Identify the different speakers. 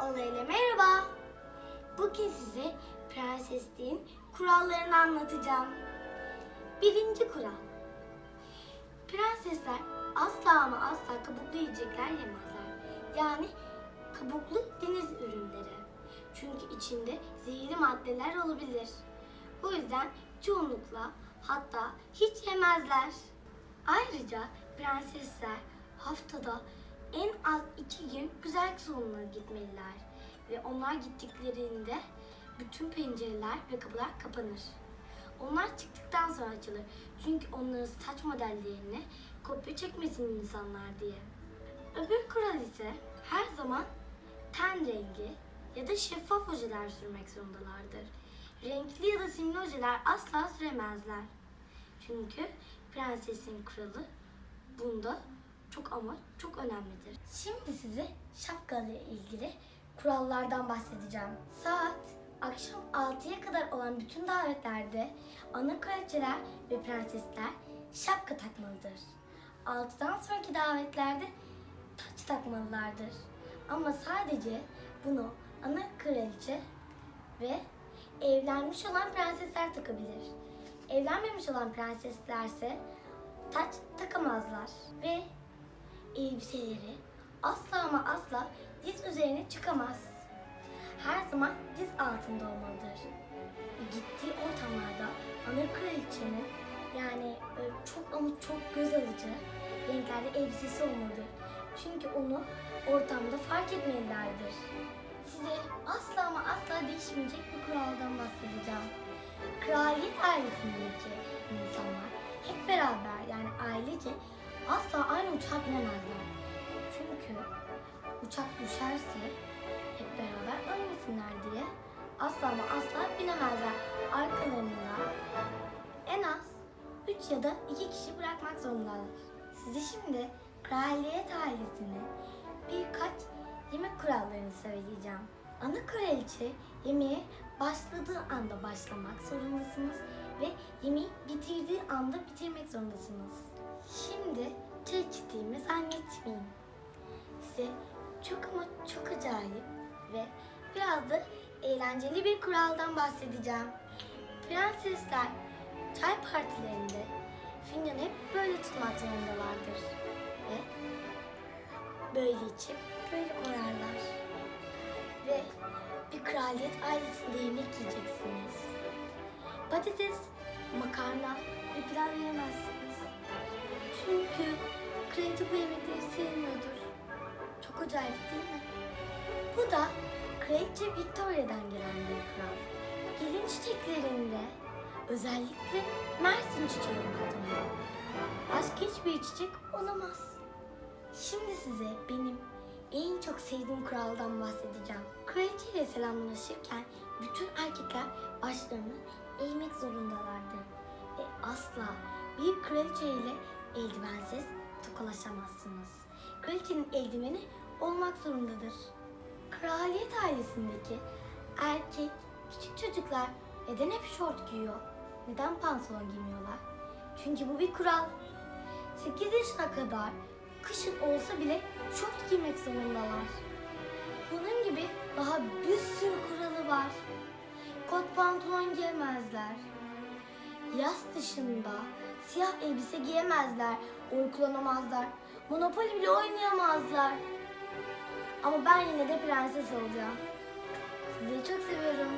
Speaker 1: Olayla merhaba. Bugün size prensesliğin kurallarını anlatacağım. Birinci kural. Prensesler asla ama asla kabuklu yiyecekler yemezler. Yani kabuklu deniz ürünleri. Çünkü içinde zehirli maddeler olabilir. O yüzden çoğunlukla hatta hiç yemezler. Ayrıca prensesler haftada en az iki gün güzel salonuna gitmeliler. Ve onlar gittiklerinde bütün pencereler ve kapılar kapanır. Onlar çıktıktan sonra açılır. Çünkü onların saç modellerini kopya çekmesin insanlar diye. Öbür kural ise her zaman ten rengi ya da şeffaf ojeler sürmek zorundalardır. Renkli ya da simli ojeler asla süremezler. Çünkü prensesin kuralı bunda çok ama çok önemlidir. Şimdi size şapka ile ilgili kurallardan bahsedeceğim. Saat akşam 6'ya kadar olan bütün davetlerde ana kraliçeler ve prensesler şapka takmalıdır. 6'dan sonraki davetlerde taç takmalılardır. Ama sadece bunu ana kraliçe ve evlenmiş olan prensesler takabilir. Evlenmemiş olan prenseslerse taç takamazlar ve elbiseleri asla ama asla diz üzerine çıkamaz. Her zaman diz altında olmalıdır. Gittiği ortamlarda ana kraliçenin yani böyle çok ama çok göz alıcı renklerde elbisesi olmalıdır. Çünkü onu ortamda fark etmelilerdir. Size asla ama asla değişmeyecek bir kuraldan bahsedeceğim. Kraliyet ailesindeki insanlar hep beraber yani ailece asla aynı uçağa binemezler. Çünkü uçak düşerse hep beraber ölmesinler diye asla ama asla binemezler. Arkalarında en az 3 ya da 2 kişi bırakmak zorundalar. Size şimdi kraliyet ailesini birkaç yemek kurallarını söyleyeceğim. Ana kraliçe yemeğe başladığı anda başlamak zorundasınız ve yemeği bitirdiği anda bitirmek zorundasınız. Şimdi çay içtiğimi zannetmeyin. Size çok ama çok acayip ve biraz da eğlenceli bir kuraldan bahsedeceğim. Prensesler çay partilerinde fincanı hep böyle tutmak zorundalardır. Ve böyle içip böyle koyarlar. Ve bir kraliyet ailesinde yemek yiyeceksiniz. Patates, makarna ve pilav yiyemezsiniz. Çünkü kraliçe bu yemekleri sevmiyordur. Çok acayip değil mi? Bu da Kraliçe Victoria'dan gelen bir kural. Gelin çiçeklerinde özellikle Mersin çiçeği kullanılıyor. Başka hiçbir çiçek olamaz. Şimdi size benim en çok sevdiğim kuraldan bahsedeceğim. Kraliçe ile selamlaşırken bütün erkekler başlarını eğmek zorundalardır. Ve asla bir kraliçe ile eldivensiz tokalaşamazsınız. Kraliçenin eldiveni olmak zorundadır. Kraliyet ailesindeki erkek, küçük çocuklar neden hep şort giyiyor? Neden pantolon giymiyorlar? Çünkü bu bir kural. 8 yaşına kadar kışın olsa bile şort giymek zorundalar. Bunun gibi daha bir sürü kuralı var. Kot pantolon giyemezler. Yaz dışında siyah elbise giyemezler, oy kullanamazlar, monopoli bile oynayamazlar. Ama ben yine de prenses olacağım. Sizi çok seviyorum.